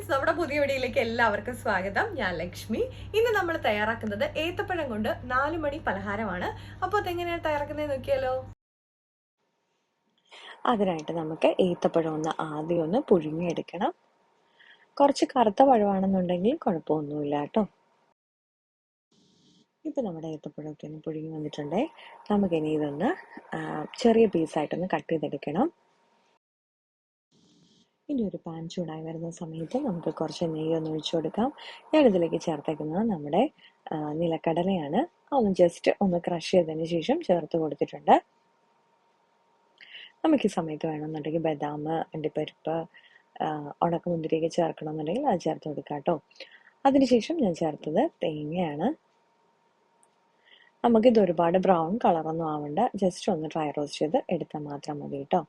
Friends നമ്മുടെ പുതിയ വീഡിയോയിലേക്ക് എല്ലാവർക്കും സ്വാഗതം. ഞാൻ ലക്ഷ്മി. ഇന്ന് നമ്മൾ തയ്യാറാക്കുന്നത് ഏത്തപ്പഴം കൊണ്ട് നാലു മണി പലഹാരമാണ്. അപ്പോൾ അതെങ്ങനെയാണ് തയ്യാറാക്കുന്നത് നോക്കിയാലോ? അതിനായിട്ട് നമുക്ക് ഏത്തപ്പഴം ഒന്ന് ആദ്യം ഒന്ന് പുഴുങ്ങിയെടുക്കണം. കുറച്ച് കറുത്ത പഴമാണെന്നുണ്ടെങ്കിൽ കുഴപ്പമൊന്നുമില്ല കേട്ടോ. ഇപ്പം നമ്മുടെ ഏത്തപ്പഴമൊക്കെ ഒന്ന് പുഴുങ്ങി വന്നിട്ടുണ്ടേ. നമുക്കിനി ഇതൊന്ന് ചെറിയ പീസായിട്ടൊന്ന് കട്ട് ചെയ്തെടുക്കണം. ഇനി ഒരു പാൻ ചൂടായി വരുന്ന സമയത്ത് നമുക്ക് കുറച്ച് നെയ്യ് ഒന്ന് ഒഴിച്ചു കൊടുക്കാം. ഞാൻ ഇതിലേക്ക് ചേർത്തേക്കുന്നത് നമ്മുടെ നിലക്കടലയാണ്. അത് ജസ്റ്റ് ഒന്ന് ക്രഷ് ചെയ്തതിന് ശേഷം ചേർത്ത് കൊടുത്തിട്ടുണ്ട്. നമുക്ക് ഈ സമയത്ത് വേണമെന്നുണ്ടെങ്കിൽ ബദാം അണ്ടിപ്പരിപ്പ് ഉണക്കമുന്തിരിയൊക്കെ ചേർക്കണമെന്നുണ്ടെങ്കിൽ അത് ചേർത്ത് കൊടുക്കാം കേട്ടോ. അതിനുശേഷം ഞാൻ ചേർത്തത് തേങ്ങയാണ്. നമുക്കിത് ഒരുപാട് ബ്രൗൺ കളറൊന്നും ആവണ്ട. ജസ്റ്റ് ഒന്ന് ഡ്രൈ റോസ്റ്റ് ചെയ്ത് എടുത്താൽ മാത്രം മതി കേട്ടോ.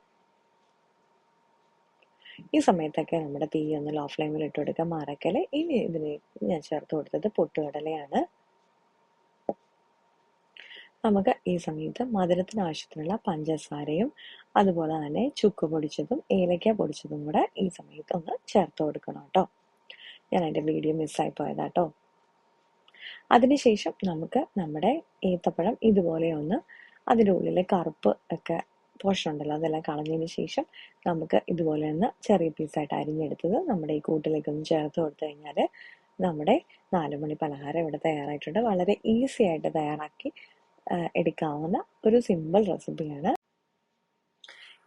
ഈ സമയത്തൊക്കെ നമ്മുടെ തീ ഒന്ന് ലോ ഫ്ലെയിമിൽ ഇട്ട് കൊടുക്കാൻ മാറക്കൽ ഇനി ഇതിന് ഞാൻ ചേർത്ത് കൊടുത്തത് പൊട്ടുകടലയാണ്. നമുക്ക് ഈ സമയത്ത് മധുരത്തിന് ആവശ്യത്തിനുള്ള പഞ്ചസാരയും അതുപോലെ തന്നെ ചുക്ക് പൊടിച്ചതും ഏലക്ക പൊടിച്ചതും കൂടെ ഈ സമയത്ത് ഒന്ന് ചേർത്ത് കൊടുക്കണം കേട്ടോ. ഞാൻ അതിന്റെ വീഡിയോ മിസ്സായി പോയതാട്ടോ. അതിനുശേഷം നമുക്ക് നമ്മുടെ ഏത്തപ്പഴം ഇതുപോലെ ഒന്ന് അതിന്റെ ഉള്ളിലെ കറുപ്പ് ഒക്കെ പോർഷൻ ഉണ്ടല്ലോ അതെല്ലാം കളഞ്ഞതിന് ശേഷം നമുക്ക് ഇതുപോലെ ഒന്ന് ചെറിയ പീസായിട്ട് അരിഞ്ഞെടുത്തത് നമ്മുടെ ഈ കൂട്ടിലേക്ക് ഒന്ന് ചേർത്ത് കൊടുത്തു കഴിഞ്ഞാൽ നമ്മുടെ നാലുമണി പലഹാരം ഇവിടെ തയ്യാറായിട്ടുണ്ട്. വളരെ ഈസി ആയിട്ട് തയ്യാറാക്കി എടുക്കാവുന്ന ഒരു സിമ്പിൾ റെസിപ്പിയാണ്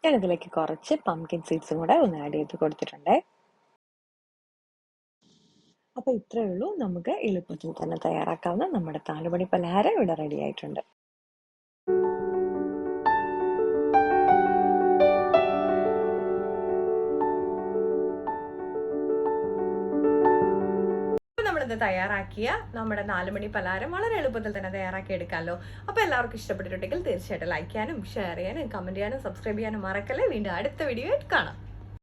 ഞാൻ ഇതിലേക്ക് കുറച്ച് പംകിൻ സീഡ്സും കൂടെ ഒന്ന് ആഡ് ചെയ്ത് കൊടുത്തിട്ടുണ്ട്. അപ്പൊ ഇത്രയേ ഉള്ളൂ. നമുക്ക് എളുപ്പത്തിൽ തന്നെ തയ്യാറാക്കാവുന്ന നമ്മുടെ താലുപടി പലഹാരം ഇവിടെ റെഡി ആയിട്ടുണ്ട്. നമ്മളിത് തയ്യാറാക്കിയ നമ്മുടെ നാലുമണി പലഹാരം വളരെ എളുപ്പത്തിൽ തന്നെ തയ്യാറാക്കി എടുക്കാമല്ലോ അപ്പോൾ എല്ലാവർക്കും ഇഷ്ടപ്പെട്ടിട്ടുണ്ടെങ്കിൽ തീർച്ചയായിട്ടും ലൈക്ക് ചെയ്യാനും ഷെയർ ചെയ്യാനും കമന്റ് ചെയ്യാനും സബ്സ്ക്രൈബ് ചെയ്യാനും മറക്കല്ലേ. വീണ്ടും അടുത്ത വീഡിയോ ആയിട്ട് കാണാം.